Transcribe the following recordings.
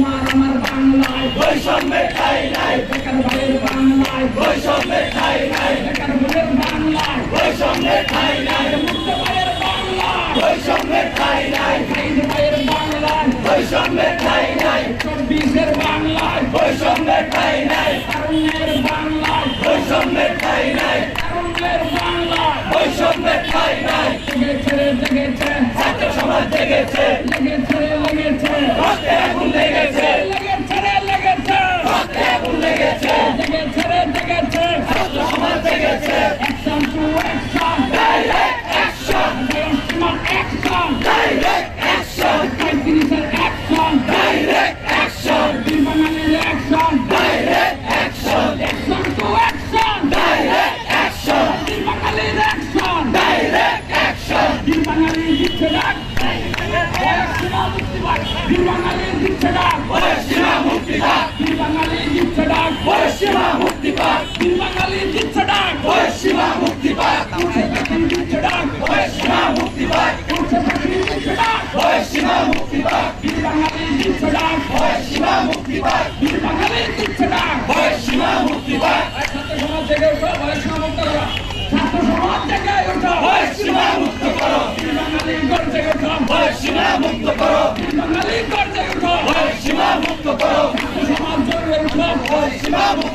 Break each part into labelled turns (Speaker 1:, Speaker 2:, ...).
Speaker 1: তোমার আমার বাংলায়
Speaker 2: বৈষম্যের ঠাই নাই।
Speaker 1: বেকার ভাইয়ের বাংলায়
Speaker 2: বৈষম্যের ঠাই নাই।
Speaker 1: বেকার ভাইয়ের বাংলায়
Speaker 2: বৈষম্যের ঠাই নাই।
Speaker 1: মুক্ত ভাইয়ের বাংলায়
Speaker 2: বৈষম্যের ঠাই নাই।
Speaker 1: শহীদ ভাইয়ের বাংলায়
Speaker 2: বৈষম্যের ঠাই নাই।
Speaker 1: চব্বিশের বাংলায়
Speaker 2: বৈষম্যের ঠাই নাই।
Speaker 1: তারুণ্যের বাংলায়
Speaker 2: বৈষম্যের ঠাই নাই।
Speaker 1: তারুণ্যের বাংলায়
Speaker 2: বৈষম্যের ঠাই নাই।
Speaker 1: জেগেছে জেগেছে।
Speaker 2: ছাত্র সমাজ জেগেছে।
Speaker 1: লেগেছে
Speaker 2: বীর
Speaker 1: বাঙালির মিথ্যে ডাক বলে সীমা মুক্তি ডাক
Speaker 2: বীর
Speaker 1: বাঙালির মিথ্যে ডাক বলে
Speaker 2: সীমা মুক্তি পাক বীর
Speaker 1: বাঙালির মিথ্যে ডাক বলে
Speaker 2: সীমা মুক্তি
Speaker 1: ছাত্র সমাজ থেকে ওঠো বলে সীমা মুক্ত করো ছাত্র সমাজ থেকে ওঠো
Speaker 2: সীমা মুক্ত করো
Speaker 3: Yeah.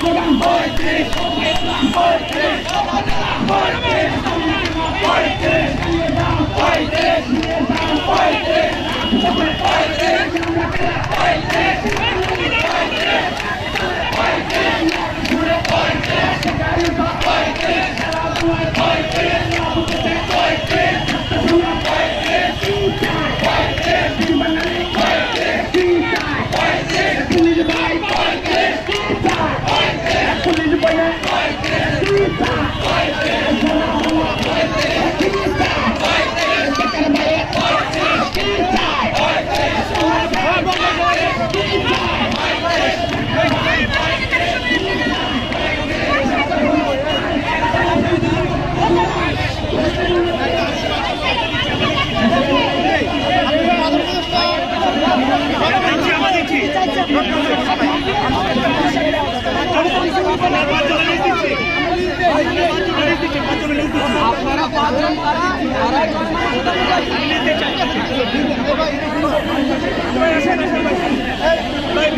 Speaker 3: Fight!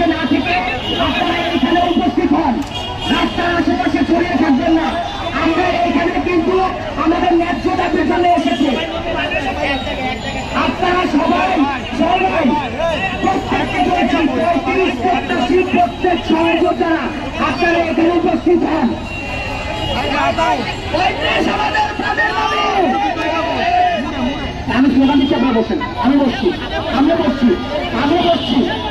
Speaker 3: আশেপাশে না থেকে আপনারা এখানে উপস্থিত হন। রাস্তার আশেপাশে ছড়িয়ে থাকবেন না। আমরা এখানে কিন্তু আমাদের ন্যায্য পেছনে এসেছি। আপনারা সবাই সবাই উপস্থিত হন। আমি স্লোগান আমি বসছি। আমরা বসছি। আমি বসছি।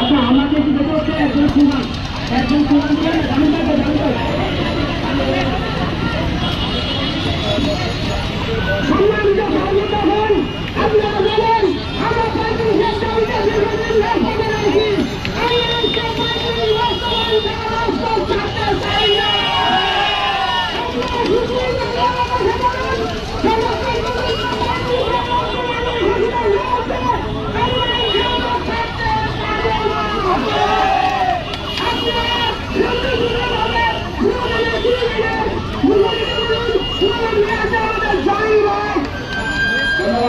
Speaker 3: আচ্ছা আমাকে একজন সুমান একজন সুমান আমি দেখব সম্মানিত সহযোগিতা হন আপনারা বলেন আমরা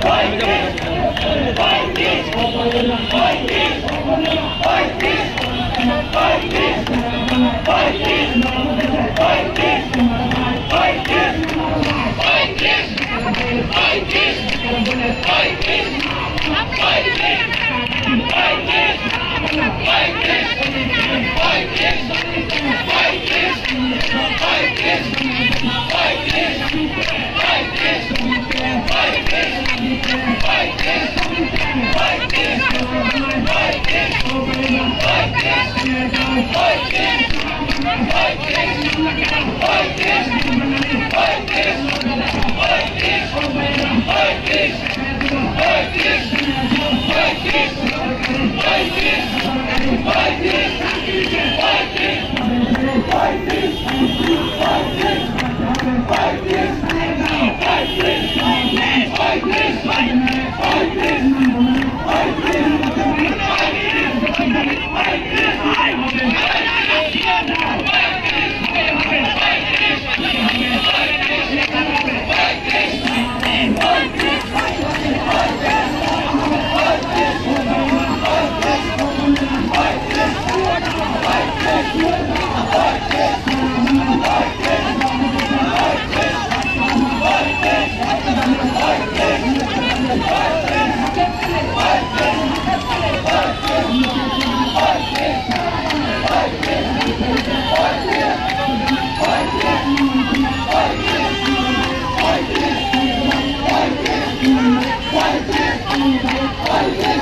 Speaker 3: Fight this! Fight this! Fight this! Fight this! Fight this! Fight this! Fight this! Fight this! Fight this! Fight this! Fight this! Fight this! Fight this! Fight this! Fight this! Fight this! Fight this! Thank you. Olha!